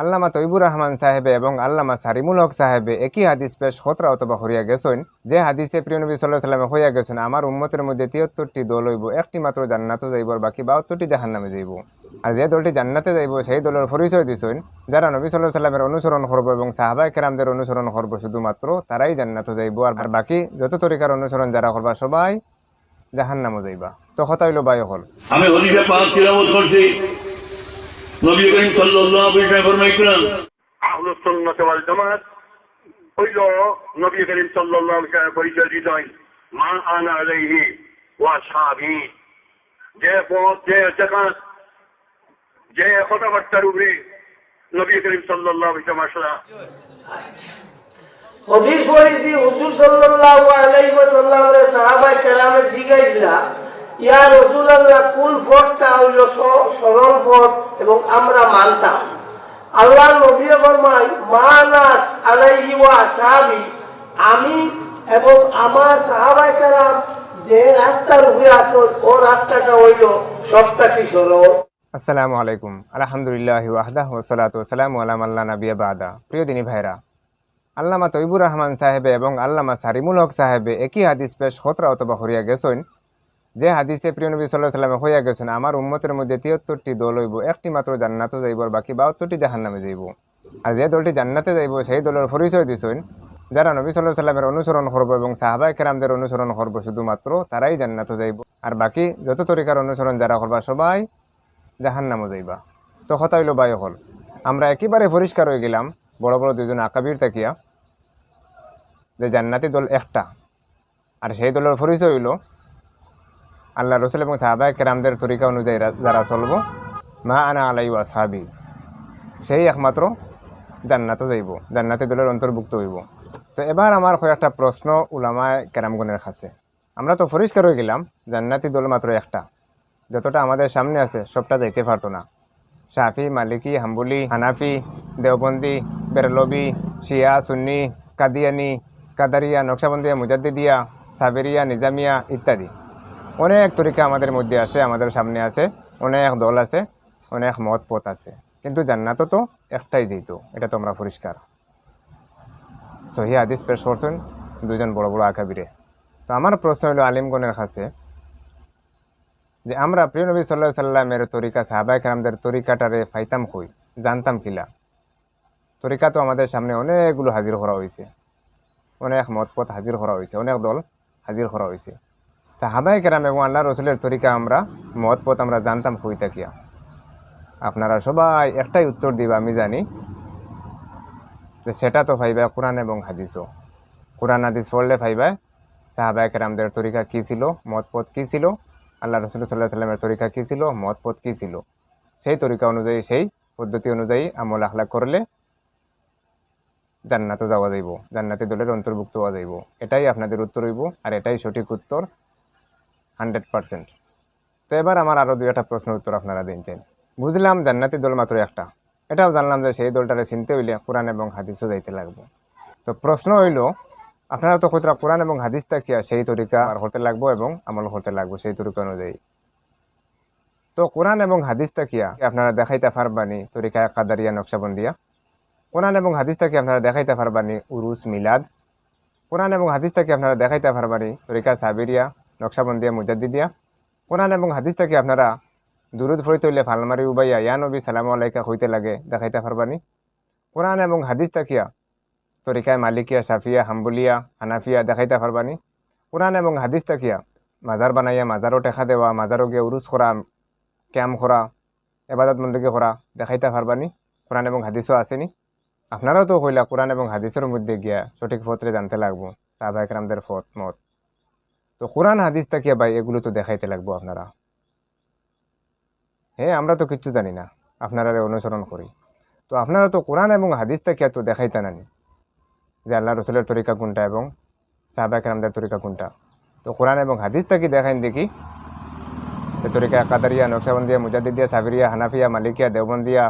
আল্লামা তৈবুর রহমান সাহেবে এবং আল্লামা সারিমুল হক সাহেবে একই হাদিস পেশ খতরা অথবা হরিয়া গেছেন। যে হাদিসে প্রিয় নবী সাল্লাহ সাল্লামে হইয়া গেছেন, আমার উম্মতের মধ্যে তিয়াত্তরটি দল হইব। একটি মাত্র জান্নাতে যাইব বাকি বাহাত্তরটি জাহান নামে যাইব। আর যে দলটি জান্নাতে যাইব, সেই দলের পরিচয় দিছেন, যারা নবী সাল্লাহ সাল্লামের অনুসরণ করব এবং সাহাবাই কেরামদের অনুসরণ করব শুধুমাত্র, তারাই জান্নাতে যাইব। আর বাকি যত তরিকার অনুসরণ যারা করবা, সবাই জাহান নামে যাইবা। তো হইল বায়ু হল আমি নবী করিম সাল্লাল্লাহু আলাইহি ফরমাইছিলেন আহলুস সুন্নাহ ওয়াল জামাত হইল নবী করিম সাল্লাল্লাহু আলাইহি পরিচয় দিতেন মা আনা আলাইহি ওয়া সাহাবি। যে পথ যে জাকাত যে কথাবার্তার উপরে নবী করিম সাল্লাল্লাহু আলাইহি ওয়াসাল্লাম হদিস পড়েছি হুজুর সাল্লাল্লাহু আলাইহি ওয়াসাল্লামের সাহাবায়ে কেরামে জিজ্ঞাসা ইয়া রাসূলুল্লাহ, কোন পথটা হইল সরল পথ এবং আমরা মানতাম? আল্লাহ নবী ফরমায় মানাস আলাইহি ওয়া সাহাবি আমি এবং আমার সাহাবায়ে কেরাম যে রাস্তার উপরে আসল, ও রাস্তাটা হইল সবটাকে সরল। আসসালামু আলাইকুম। আলহামদুলিল্লাহ ওয়াহদাহ ওসলাত ওসালাম আলাম আল্লাহ নবিয়া বাদা। প্রিয় দিনী ভাইরা আল্লামা তৈবুর রহমান সাহেবে এবং আল্লামা সারিমুল হক সাহেবে একই হাদিস পেশ খতরা অথবা হরিয়া গেছেন। যে হাদিসে প্রিয় নবী সাল্লাহ সাল্লামে হইয়া গেছেন, আমার উম্মতের মধ্যে তিয়াত্তরটি দল হইব, একটি মাত্র জান্নাতে যাইব বাকি বাহাত্তরটি জাহান নামে যাইব। আর যে দলটি জান্নাতে যাইব, সেই দলের পরিচয় দিছেন, যারা নবী সাল্লাহ সাল্লামের অনুসরণ করব এবং সাহাবাই কেরামদের অনুসরণ করব, শুধুমাত্র তারাই জান্নাতে যাইব। আর বাকি যত তরিকার অনুসরণ যারা করবা, সবাই জাহান নামও যাইবা। তো কথা হইল বায়ু হল, আমরা একেবারে পরিষ্কার হয়ে গেলাম, বড় বড় দুজন আকাবির তাকিয়া, যে জান্নাতি দল একটা, আর সেই দলের পরিচয় হইল আল্লাহ রসুল এবং সাহাবায় কেরামদের তরিকা অনুযায়ী যারা চলবো, মা আনা আলাই ওয়া সাহাবি, সেই একমাত্র জান্নাতও যাইব, জান্নাতি দলের অন্তর্ভুক্ত হইব। তো এবার আমার একটা প্রশ্ন উলামায় কেরামগণের কাছে। আমরা তো পরিষ্কার হয়ে গেলাম, জান্নাতি দল মাত্র একটা। যতটা আমাদের সামনে আছে, সবটা যাইতে পারতো না। শাফি, মালিকি, হাম্বুলি, হানাফি, দেওবন্দি, বেরলবি, শিয়া, সুন্নি, কাদিয়ানি, কাদারিয়া, নকশাবন্দিয়া, মুজাদ্দিদিয়া, সাবেরিয়া, নিজামিয়া ইত্যাদি। অনেক তরিকা আমাদের মধ্যে আছে, আমাদের সামনে আছে, অনেক দল আছে, অনেক মত পথ আছে। কিন্তু জান্নাতও তো একটাই যেত এটা তোমরা পরিষ্কার। সহি হাদিস পেশ করছেন দুজন বড় বড় আকাবিরে। তো আমার প্রশ্ন হলো আলিমগণের কাছে যে আমরা প্রিয় নবী সাল্লাহ সাল্লামের তরিকা সাহাবাই কালামদের তরিকাটারে ফাইতাম কই? জানতাম কিলা? তরিকা তো আমাদের সামনে অনেকগুলো হাজির করা হয়েছে অনেক মতপথ হাজির করা হয়েছে অনেক দল হাজির করা হয়েছে সাহাবাই কেরাম এবং আল্লাহ রসুলের তরিকা আমরা মতপথ আমরা জানতাম কই থাকিয়া আপনারা সবাই একটাই উত্তর দিবা, আমি জানি। যে সেটা তো ভাইবা কোরআন এবং হাদিসও। কোরআন হাদিস পড়লে ভাইবা সাহাবাই কেরামদের তরিকা কী ছিল মতপথ কী ছিল আল্লাহ রসুল সাল্লাহ সাল্লামের তরিকা কী ছিল মত পথ কী ছিল। সেই তরিকা অনুযায়ী, সেই পদ্ধতি অনুযায়ী আমল আখলা করলে জান্নাতও যাওয়া যাইব, জান্নাতি দলের অন্তর্ভুক্ত হওয়া যাইব। এটাই আপনাদের উত্তর হইব, আর এটাই সঠিক উত্তর। Hundred percent. তো এবার আমার আরও দুই একটা প্রশ্ন উত্তর আপনারা দিন দিনছেন বুঝলাম জান্নাতি দল মাত্র একটা। এটাও জানলাম যে সেই দলটারে চিনতে হইলে কোরআন এবং হাদিসও যাইতে লাগবে। তো প্রশ্ন হইল, আপনারা তো কতটা কোরআন এবং হাদিসটা কি সেই তরিকা আর হতে লাগবো এবং আমল হতে লাগবো সেই তরিকা অনুযায়ী। তো কোরআন এবং হাদিসটা কিয়া আপনারা দেখাইতে পারবানি তরিকা কাদারিয়া নকশাবন্দিয়া? কোরআন এবং হাদিসটা কি আপনারা দেখাইতে পারবানি উরুস মিলাদ? কোরআন এবং হাদিসটা কি আপনারা দেখাইতে পারবানি তরিকা সাবিরিয়া? নকশাবন্দিয়া মুজাদ্দিদিয়া কোরআন এবং হাদিস কি আপনারা দুরুদ ফরিত হইলে ফালমারি উবাইয়া, ইয়া নবী, সালাম আলাইকা হইতে লাগে, দেখাইতে পারবানি। কোরআন এবং হাদিস কিয়া তরিকায় মালিকিয়া, সাফিয়া, হাম্বুলিয়া, হানাফিয়া দেখাইতে পারবানি। কোরআন এবং হাদিস তাকিয়া মাজার বানাইয়া, মাজারও টেকা দেওয়া, মাজারও গিয়ে উরুস করা ক্যাম্প করা এবাদত মন্দিকে করা দেখাইতে পারবানি। কোরআন এবং হাদিসও আসেনি। আপনারাও তো কইলা কোরআন এবং হাদিসের মধ্যে গিয়া সঠিক পত্রে জানতে লাগবো। সাহবা ফত মত তো কোরআন হাদিস তাকিয়া ভাই, এগুলো তো দেখাইতে লাগবো আপনারা। হ্যাঁ আমরা তো কিচ্ছু জানি না, আপনারা অনুসরণ করি। তো আপনারা তো কোরআন এবং হাদিস তাকিয়া তো দেখাইতে নানি যে আল্লাহ রসুলের তরিকা কোনটা এবং সাহাবা কেরামদের তরিকা কোনটা। তো কোরআন এবং হাদিস তাকি দেখাইন দেখি তরিকা কাদারিয়া, নকশাবন্দিয়া মুজাদিদিয়া সাবিরিয়া, হানাফিয়া, মালিকিয়া, দেওবন্দিয়া,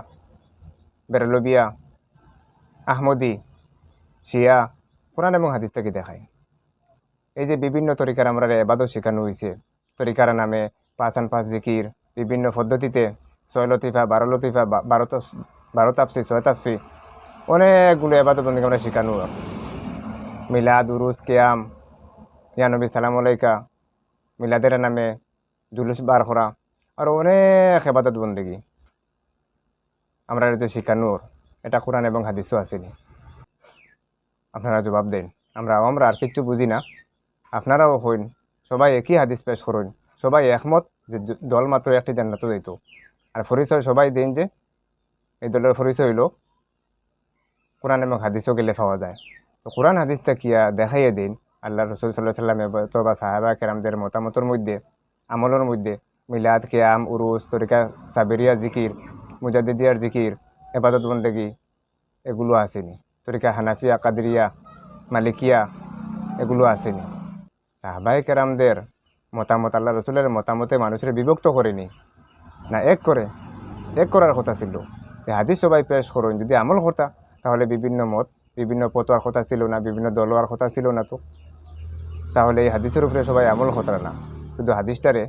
বেরলবিয়া, আহমদি, শিয়া, কোরআন এবং হাদিস তাকে দেখায় এই যে বিভিন্ন তরিকার আমরা এবাদত শেখানো হয়েছে তরিকার নামে পাঁচ আন পাঁচ জিকির, বিভিন্ন পদ্ধতিতে ছয় লতিফা, বারো লতিফা, বা- বারোটা বারো তাপসি ছয় তাসফি অনেকগুলো এবাদত বন্দী আমরা শিখানো মিলাদ উরুস কেয়াম ইয়ানবী সালাম আলাইকা, মিলাদের নামে জুলুস বার করা আর অনেক এবাদত বন্দেগী আমরা এটা শিখানোর এটা কোরআন এবং হাদিসও আসেনি আপনারা জবাব দেন। আমরা আমরা আর কিচ্ছু বুঝি না। আপনারাও হইন। সবাই একই হাদিস পেশ করুন। সবাই একমত যে দল মাত্র একটি জান্নাত দিত আর পরিচয় সবাই দিন যে এই দলের পরিচয় হইল কোরআন এবং হাদিসও গেলে পাওয়া যায়। তো কোরআন হাদিসটা কিয়া দেখাইয়ে দিন? আল্লাহ রসুল সাল্লাহ সাল্লামে বা সাহাবা কেরামদের মতামতের মধ্যে, আমলের মধ্যে, মিলাদ, কেয়াম, উরুস, তরিকা, সাবেরিয়া জিকির মুজাদিদিয়ার জিকির, এবাদত বন্দেগি এগুলো আসেনি। তরিকা হানাফিয়া, কাদরিয়া, মালিকিয়া এগুলো আসেনি। সাহাবাই কেরামদের মতামত আল্লাহ রসুলের মতামতে মানুষের বিভক্ত করেনি। না, এক করে, এক করার কথা ছিল। যে হাদিস সবাই পেশ করুন, যদি আমল হতা তাহলে বিভিন্ন মত, বিভিন্ন পতোয়ার কথা ছিল না, বিভিন্ন দলোয়ার কথা ছিল না তো। তাহলে এই হাদিসের উপরে সবাই আমল হতরা না। শুধু হাদিসটারে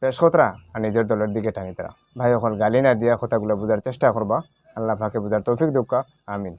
পেশ কতরা আর নিজের দলের দিকে টানিতরা। ভাই, এখন গালি না দিয়া কথাগুলো বোঝার চেষ্টা করবা। আল্লাহ পাকে বোঝার তৌফিক দুঃখা আমিন।